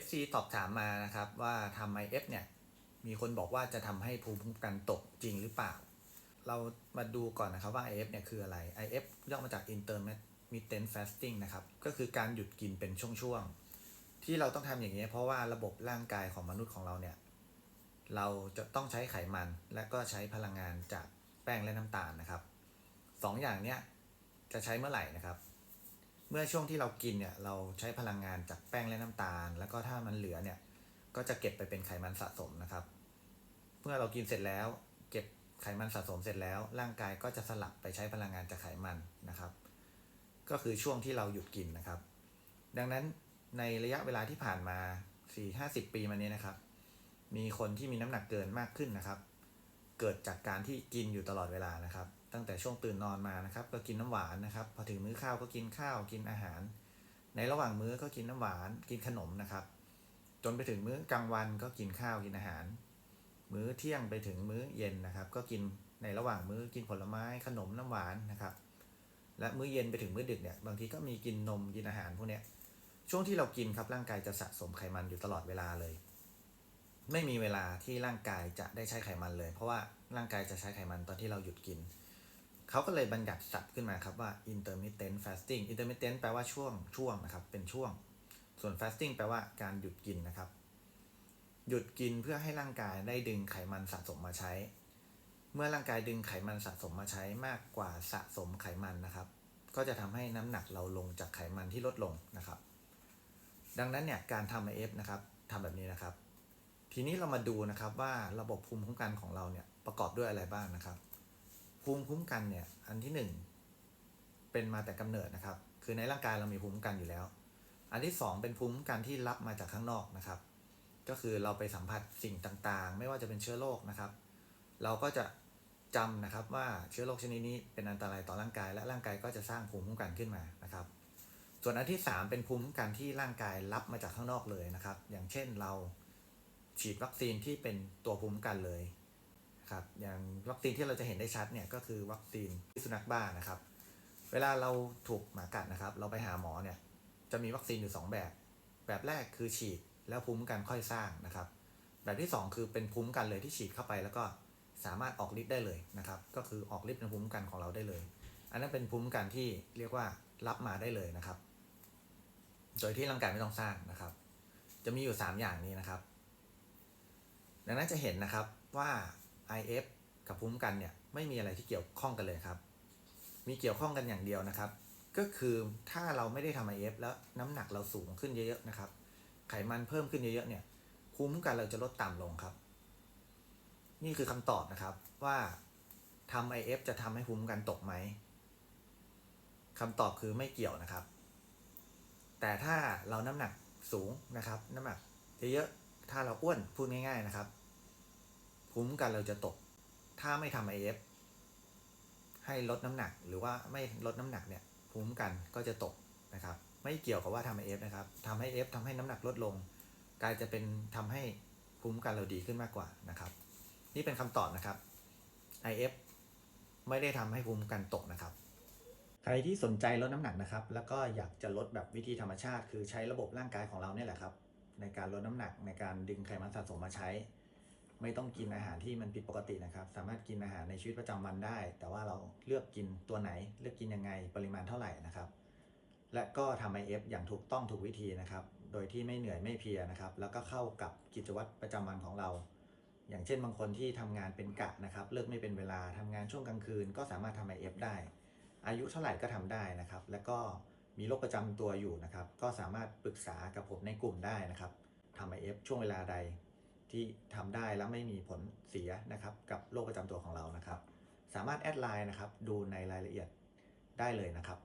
FC ตอบถามมานะครับว่าทำ IF เนี่ย มีคนบอกว่าจะทำให้ภูมิคุ้มกันตกจริงหรือเปล่า เรามาดูก่อนนะครับว่า IF เนี่ยคืออะไร IF ย่อมาจาก intermittent fasting นะครับ ก็คือการหยุดกินเป็นช่วงๆ ที่เราต้องทำอย่างนี้เพราะว่าระบบร่างกายของมนุษย์ของเราเนี่ย เราจะต้องใช้ไขมันและก็ใช้พลังงานจากแป้งและน้ำตาลนะครับสองอย่างเนี้ยจะใช้เมื่อไหร่นะครับ เมื่อช่วงที่เรากินเนี่ยเราใช้พลังงานจากแป้งและน้ำตาล แล้วก็ถ้ามันเหลือเนี่ยก็จะเก็บไปเป็นไขมันสะสมนะครับ เมื่อเรากินเสร็จแล้ว เก็บไขมันสะสมเสร็จแล้ว ร่างกายก็จะสลับไปใช้พลังงานจากไขมันนะครับ ก็คือช่วงที่เราหยุดกินนะครับ ดังนั้นในระยะเวลาที่ผ่านมา 4-50 ปีมานี้นะครับ มีคนที่มีน้ำหนักเกินมากขึ้นนะครับ เกิดจากการที่กินอยู่ตลอดเวลานะครับ ตั้งแต่ช่วงตื่นนอนมานะครับ ก็กินน้ำหวานนะครับ พอถึงมื้อข้าวก็กินข้าวกินอาหาร ในระหว่างมื้อก็กินน้ำหวานกินขนมนะครับ จนไปถึงมื้อกลางวันก็กินข้าวกินอาหาร มื้อเที่ยงไปถึงมื้อเย็นนะครับ ก็กินในระหว่างมื้อกินผลไม้ขนมน้ำหวานนะครับ และมื้อเย็นไปถึงมื้อดึกเนี่ยบางทีก็มีกินนมกินอาหารพวกเนี้ยช่วงที่เรากินครับร่างกายจะสะสมไขมันอยู่ตลอดเวลาเลย ไม่มีเวลาที่ร่างกายจะได้ใช้ไขมันเลย เพราะว่าร่างกายจะใช้ไขมันตอนที่เราหยุดกิน เขาก็เลยบัญญัติศัพท์ขึ้นมาครับว่า intermittent fasting intermittent แปลว่าช่วงช่วงนะครับ เป็นช่วง ส่วน fasting แปลว่าการหยุดกินนะครับ หยุดกินเพื่อให้ร่างกายได้ดึงไขมันสะสมมาใช้ เมื่อร่างกายดึงไขมันสะสมมาใช้มากกว่าสะสมไขมันนะครับ ก็จะทำให้น้ำหนักเราลงจากไขมันที่ลดลงนะครับ ดังนั้นเนี่ยการทำ IF นะครับทำแบบนี้นะครับ ทีนี้เรามาดูนะครับว่าระบบภูมิคุ้มกันของเราเนี่ยประกอบด้วยอะไรบ้างนะครับ ภูมิคุ้มกันเนี่ยอันที่หนึ่งเป็นมาแต่กำเนิดนะครับ คือในร่างกายเรามีภูมิคุ้มกันอยู่แล้ว อันที่สองเป็นภูมิคุ้มกันที่รับมาจากข้างนอกนะครับ ก็คือเราไปสัมผัสสิ่งต่างๆ ไม่ว่าจะเป็นเชื้อโรคนะครับ เราก็จะจำนะครับว่าเชื้อโรคชนิดนี้เป็นอันตรายต่อร่างกาย และร่างกายก็จะสร้างภูมิคุ้มกันขึ้นมานะครับ ส่วนอันที่ 3 เป็นภูมิคุ้มกันที่ร่างกายรับมาจากข้างนอกเลยนะครับ อย่างเช่นเราฉีดวัคซีนที่เป็นตัวภูมิคุ้มกันเลย ครับอย่างวัคซีนที่เราจะเห็นได้ชัดเนี่ยก็คือวัคซีนพิษสุนัขบ้านะครับ เวลาเราถูกหมากัดนะครับ เราไปหาหมอเนี่ยจะมีวัคซีนอยู่ 2 แบบ แบบแรกคือฉีดแล้วภูมิคุ้มกันค่อยสร้างนะครับ แบบที่ 2 คือเป็นภูมิคุ้มกันเลยที่ฉีดเข้าไป แล้วก็สามารถออกฤทธิ์ได้เลยนะครับ ก็คือออกฤทธิ์ในภูมิคุ้มกันของเราได้เลย อันนั้นเป็นภูมิคุ้มกันที่เรียกว่ารับมาได้เลยนะครับ โดยที่ร่างกายไม่ต้องสร้างนะครับ จะมีอยู่ 3 อย่างนี้นะครับ ดังนั้นจะเห็นนะครับว่า IF กับภูมิกันเนี่ยไม่มีอะไรที่เกี่ยวข้องกันเลยครับ มีเกี่ยวข้องกันอย่างเดียวนะครับ ก็คือถ้าเราไม่ได้ทำ IF แล้วน้ำหนักเราสูงขึ้นเยอะๆนะครับ ไขมันเพิ่มขึ้นเยอะๆเนี่ยภูมิคุ้มกันเราจะลดต่ำลงครับ นี่คือคำตอบนะครับว่าทำ IF จะทำให้ภูมิคุ้มกันตกไหมคำตอบคือไม่เกี่ยวนะครับ แต่ถ้าเราน้ำหนักสูงนะครับ น้ำหนักเยอะๆถ้าเราอ้วนพูดง่าย ๆนะครับ ภูมิคุ้มกันเราจะตก ถ้าไม่ทำ IF ให้ลดน้ำหนักหรือว่าไม่ลดน้ำหนักเนี่ยภูมิคุ้มกันก็จะตกนะครับ ไม่เกี่ยวกับว่าทำ IF นะครับทำให้ F ทำให้น้ำหนักลดลงกลายจะเป็นทำให้ภูมิคุ้มกันเราดีขึ้นมากกว่านะครับ นี่เป็นคำตอบนะครับ IF ไม่ได้ทำให้ภูมิคุ้มกันตกนะครับ ใครที่สนใจลดน้ำหนักนะครับ แล้วก็อยากจะลดแบบวิธีธรรมชาติ คือใช้ระบบร่างกายของเราเนี่ยแหละครับ ในการลดน้ำหนักในการดึงไขมันสะสมมาใช้ ไม่ต้องกินอาหารที่มันผิดปกตินะครับ สามารถกินอาหารในชีวิตประจำวันได้ แต่ว่าเราเลือกกินตัวไหน เลือกกินยังไงปริมาณเท่าไหร่นะครับ และก็ทำ IF อฟอย่างถูกต้องถูกวิธีนะครับ โดยที่ไม่เหนื่อยไม่เพียนะครับ แล้วก็เข้ากับกิจวัตรประจำวันของเรา อย่างเช่นบางคนที่ทำงานเป็นกะนะครับ เลิกไม่เป็นเวลาทำงานช่วงกลางคืน ก็สามารถทำ IF ได้ อายุเท่าไหร่ก็ทำได้นะครับ แล้วก็มีโรคประจำตัวอยู่นะครับ ก็สามารถปรึกษากับผมในกลุ่มได้นะครับทำ IF ช่วงเวลาใด ที่ทำได้แล้วไม่มีผลเสียนะครับกับโรคประจำตัวของเรานะครับ สามารถแอดไลน์นะครับดูในรายละเอียดได้เลยนะครับ